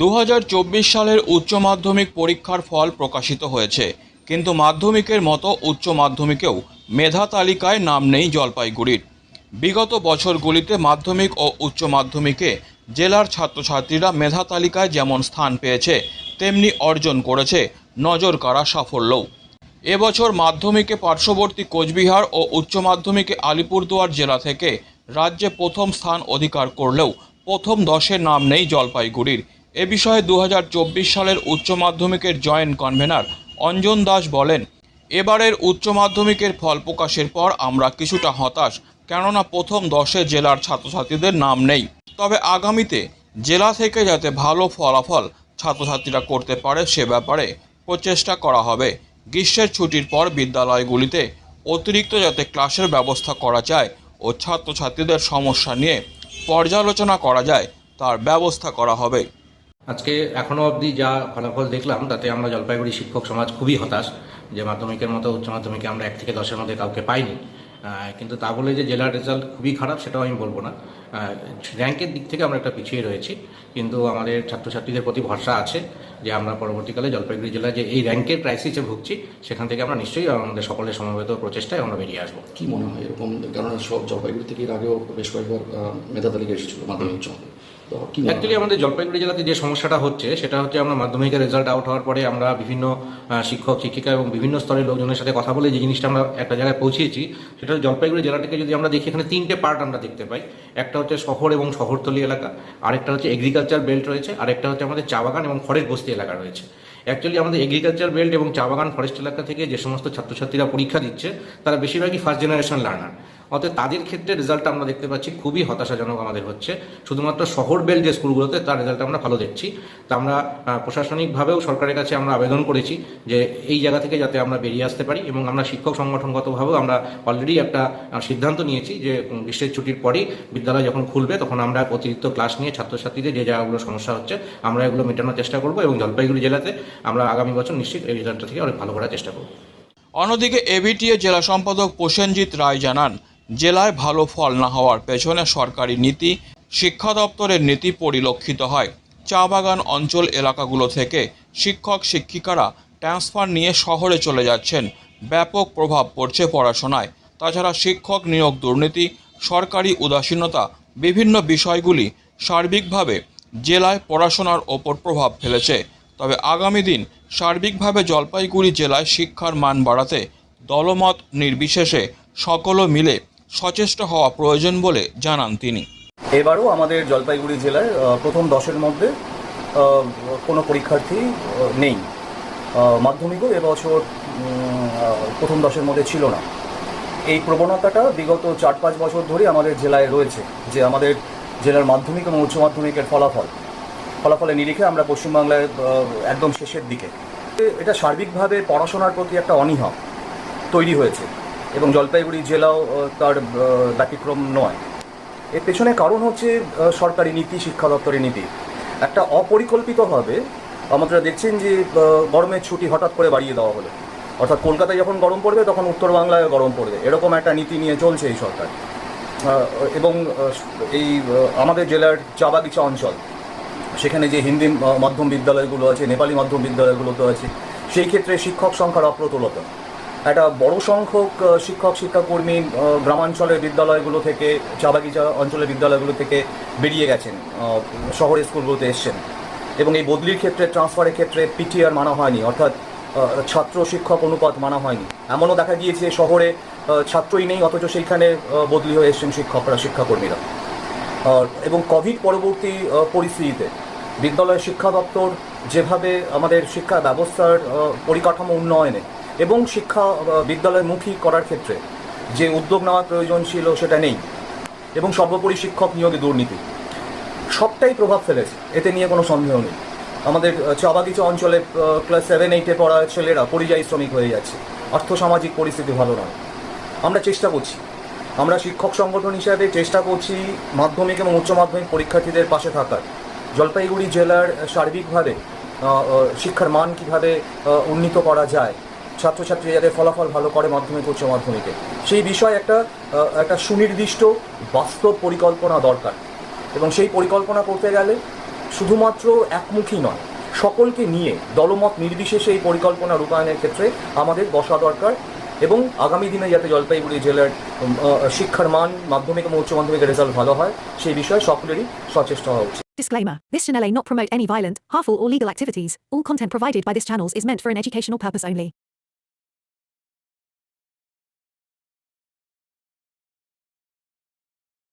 দু হাজার চব্বিশ সালের উচ্চ মাধ্যমিক পরীক্ষার ফল প্রকাশিত হয়েছে। কিন্তু মাধ্যমিকের মতো উচ্চ মাধ্যমিকেও মেধা তালিকায় নাম নেই জলপাইগুড়ির। বিগত বছরগুলিতে মাধ্যমিক ও উচ্চ মাধ্যমিকে জেলার ছাত্রছাত্রীরা মেধা তালিকায় যেমন স্থান পেয়েছে, তেমনি অর্জন করেছে নজর কাড়া সাফল্যও। এবছর মাধ্যমিকে পার্শ্ববর্তী কোচবিহার ও উচ্চ মাধ্যমিকে আলিপুরদুয়ার জেলা থেকে রাজ্যে প্রথম স্থান অধিকার করলেও প্রথম দশে নাম নেই জলপাইগুড়ির। এ বিষয়ে দু হাজার চব্বিশ সালের উচ্চ মাধ্যমিকের জয়েন্ট কনভেনার অঞ্জন দাস বলেন, এবারের উচ্চ মাধ্যমিকের ফল প্রকাশের পর আমরা কিছুটা হতাশ, কেননা প্রথম দশে জেলার ছাত্রছাত্রীদের নাম নেই। তবে আগামীতে জেলা থেকে যাতে ভালো ফলাফল ছাত্রছাত্রীরা করতে পারে সে ব্যাপারে প্রচেষ্টা করা হবে। গ্রীষ্মের ছুটির পর বিদ্যালয়গুলিতে অতিরিক্ত যাতে ক্লাসের ব্যবস্থা করা যায় ও ছাত্রছাত্রীদের সমস্যা নিয়ে পর্যালোচনা করা যায়, তার ব্যবস্থা করা হবে। আজকে এখনও অবধি যা ফলাফল দেখলাম, তাতে আমরা জলপাইগুড়ি শিক্ষক সমাজ খুবই হতাশ যে মাধ্যমিকের মতো উচ্চ মাধ্যমিকে আমরা এক থেকে দশের মধ্যে কাউকে পাইনি। কিন্তু তা বলে যে জেলার রেজাল্ট খুবই খারাপ সেটাও আমি বলব না। র্যাঙ্কের দিক থেকে আমরা একটা পিছিয়ে রয়েছি, কিন্তু আমাদের ছাত্রছাত্রীদের প্রতি ভরসা আছে যে আমরা পরবর্তীকালে জলপাইগুড়ি জেলায় যে এই র্যাঙ্কের ক্রাইসিসে ভুগছি, সেখান থেকে আমরা নিশ্চয়ই আমাদের সকলের সমবেত প্রচেষ্টায় আমরা বেরিয়ে আসব। কি মনে হয় এরকম? কেননা সব জলপাইগুড়ি থেকে আগেও বেশ কয়েকবার মেধা তালিকা এসেছিল মাধ্যমিক। অ্যাকচুয়ালি আমাদের জলপাইগুড়ি জেলাতে যে সমস্যাটা হচ্ছে সেটা হচ্ছে আমরা মাধ্যমিকের রেজাল্ট আউট হওয়ার পরে আমরা বিভিন্ন শিক্ষক শিক্ষিকা এবং বিভিন্ন স্তরের লোকজনের সাথে কথা বলে যে জিনিসটা আমরা একটা জায়গায় পৌঁছেছি সেটা হচ্ছে জলপাইগুড়ি জেলাটাকে যদি আমরা দেখি এখানে তিনটে পার্ট আমরা দেখতে পাই। একটা হচ্ছে শহর এবং শহরতলি এলাকা আরেকটা হচ্ছে এগ্রিকালচার বেল্ট রয়েছে আরেকটা হচ্ছে আমাদের চা বাগান এবং ফরেস্ট বস্তি এলাকা রয়েছে। অ্যাকচুয়ালি আমাদের এগ্রিকালচার বেল্ট এবং চা বাগান ফরেস্ট এলাকা থেকে যে সমস্ত ছাত্রছাত্রীরা পরীক্ষা দিচ্ছে তারা বেশিরভাগই ফার্স্ট জেনারেশন লার্নার অতএব তাদের ক্ষেত্রে রেজাল্টটা আমরা দেখতে পাচ্ছি, খুবই হতাশাজনক আমাদের হচ্ছে। শুধুমাত্র শহর বেল যে স্কুলগুলোতে তার রেজাল্ট আমরা ভালো দেখছি। তা আমরা প্রশাসনিকভাবেও সরকারের কাছে আমরা আবেদন করেছি যে এই জায়গা থেকে যাতে আমরা বেরিয়ে আসতে পারি এবং আমরা শিক্ষক সংগঠনগতভাবেও আমরা অলরেডি একটা সিদ্ধান্ত নিয়েছি যে গ্রীষ্মের ছুটির পরেই বিদ্যালয় যখন খুলবে তখন আমরা অতিরিক্ত ক্লাস নিয়ে ছাত্রছাত্রীদের যে জায়গাগুলো সমস্যা হচ্ছে, আমরা এগুলো মেটানোর চেষ্টা করব এবং জলপাইগুড়ি জেলাতে আমরা আগামী বছর নিশ্চিত এই রেজাল্টটা থেকে অনেক ভালো করার চেষ্টা করব। অন্যদিকে এবিটিএ জেলা সম্পাদক প্রসেনজিৎ রায় জানান জেলায় ভালো ফল না হওয়ার পেছনে সরকারি নীতি, শিক্ষা দপ্তরের নীতি পরিলক্ষিত হয়। চা বাগান অঞ্চল এলাকাগুলো থেকে শিক্ষক, শিক্ষিকারা ট্রান্সফার নিয়ে শহরে চলে যাচ্ছেন। ব্যাপক প্রভাব পড়ছে পড়াশোনায়। তাছাড়া শিক্ষক নিয়োগ দুর্নীতি, সরকারি উদাসীনতা, বিভিন্ন বিষয়গুলি সার্বিকভাবে জেলায় পড়াশোনার ওপর প্রভাব ফেলেছে। তবে আগামী দিন সার্বিকভাবে জলপাইগুড়ি জেলায় শিক্ষার মান বাড়াতে দলমত নির্বিশেষে সকল মিলে সচেষ্ট হওয়া প্রয়োজন বলে জানান তিনি। এবারও আমাদের জলপাইগুড়ি জেলায় প্রথম দশের মধ্যে কোনো পরীক্ষার্থী নেই। মাধ্যমিকও এবছর প্রথম দশের মধ্যে ছিল না। এই প্রবণতাটা বিগত চার পাঁচ বছর ধরে আমাদের জেলায় রয়েছে, যে আমাদের জেলার মাধ্যমিক এবং উচ্চ মাধ্যমিকের ফলাফল। ফলাফলের নিরিখে আমরা পশ্চিমবাংলায় একদম শেষের দিকে। এটা সার্বিকভাবে পড়াশোনার প্রতি একটা অনীহা তৈরি হয়েছে। এবং জলপাইগুড়ি জেলাও তার ব্যতিক্রম নয়। এর পেছনে কারণ হচ্ছে সরকারি নীতি, শিক্ষা দপ্তরের নীতি। একটা অপরিকল্পিতভাবে আমরা দেখছেন যে গরমের ছুটি হঠাৎ করে বাড়িয়ে দেওয়া হলো। অর্থাৎ কলকাতায় যখন গরম পড়বে, তখন উত্তর বাংলায় গরম পড়বে। এরকম একটা নীতি নিয়ে চলছে এই সরকার। এবং এই আমাদের জেলার চা বাগিচা অঞ্চল, সেখানে যে হিন্দি মাধ্যম বিদ্যালয়গুলো আছে, নেপালি মাধ্যম বিদ্যালয়গুলো তো আছে, সেই ক্ষেত্রে শিক্ষক সংখ্যার অপ্রতুলতা। একটা বড় সংখ্যক শিক্ষক, শিক্ষাকর্মী গ্রামাঞ্চলের বিদ্যালয়গুলো থেকে চা বাগিচা অঞ্চলের বিদ্যালয়গুলো থেকে বেরিয়ে গেছেন শহরের স্কুলগুলোতে এসছেন। এবং এই বদলির ক্ষেত্রে, ট্রান্সফারের ক্ষেত্রে পিটিআর মানা হয়নি, অর্থাৎ ছাত্র শিক্ষক অনুপাত মানা হয়নি। এমনও দেখা গিয়েছে শহরে ছাত্রই নেই, অথচ সেইখানে বদলি হয়ে এসছেন শিক্ষকরা, শিক্ষাকর্মীরা। এবং কোভিড পরবর্তী পরিস্থিতিতে বিদ্যালয় শিক্ষা দপ্তর যেভাবে আমাদের শিক্ষা ব্যবস্থার পরিকাঠামো উন্নয়নে এবং শিক্ষা বিদ্যালয়মুখী করার ক্ষেত্রে যে উদ্যোগ নেওয়ার প্রয়োজন ছিল সেটা নেই এবং সর্বোপরি শিক্ষক নিয়োগে দুর্নীতি। সবটাই প্রভাব ফেলেছে এতে নিয়ে কোনো সন্দেহ নেই। আমাদের আহ, চা বাগিচা অঞ্চলে ক্লাস সেভেন এইটে পড়া ছেলেরা পরিযায়ী শ্রমিক হয়ে যাচ্ছে। আর্থসামাজিক পরিস্থিতি ভালো নয়। আমরা চেষ্টা করছি। আমরা শিক্ষক সংগঠন হিসাবে চেষ্টা করছি মাধ্যমিক এবং উচ্চ মাধ্যমিক পরীক্ষার্থীদের পাশে থাকার। জলপাইগুড়ি জেলার সার্বিকভাবে শিক্ষার মান কীভাবে উন্নীত করা যায় ছাত্রছাত্রী যাতে ফলাফল ভালো করে মাধ্যমিক উচ্চ মাধ্যমিকে সেই বিষয়ে একটা একটা সুনির্দিষ্ট বাস্তব পরিকল্পনা দরকার এবং সেই পরিকল্পনা করতে গেলে শুধুমাত্র একমুখী নয় সকলকে নিয়ে দলমত নির্বিশেষে এই পরিকল্পনা রূপায়ণের ক্ষেত্রে আমাদের বসা দরকার এবং আগামী দিনে যাতে জলপাইগুড়ি জেলার শিক্ষার মান মাধ্যমিক এবং উচ্চ মাধ্যমিকের রেজাল্ট ভালো হয় সেই বিষয়ে সকলেরই সচেষ্ট হওয়া উচিত Disclaimer This channel may not promote any violent, harmful, or legal activities. All content provided by this channel is meant for an educational purpose only.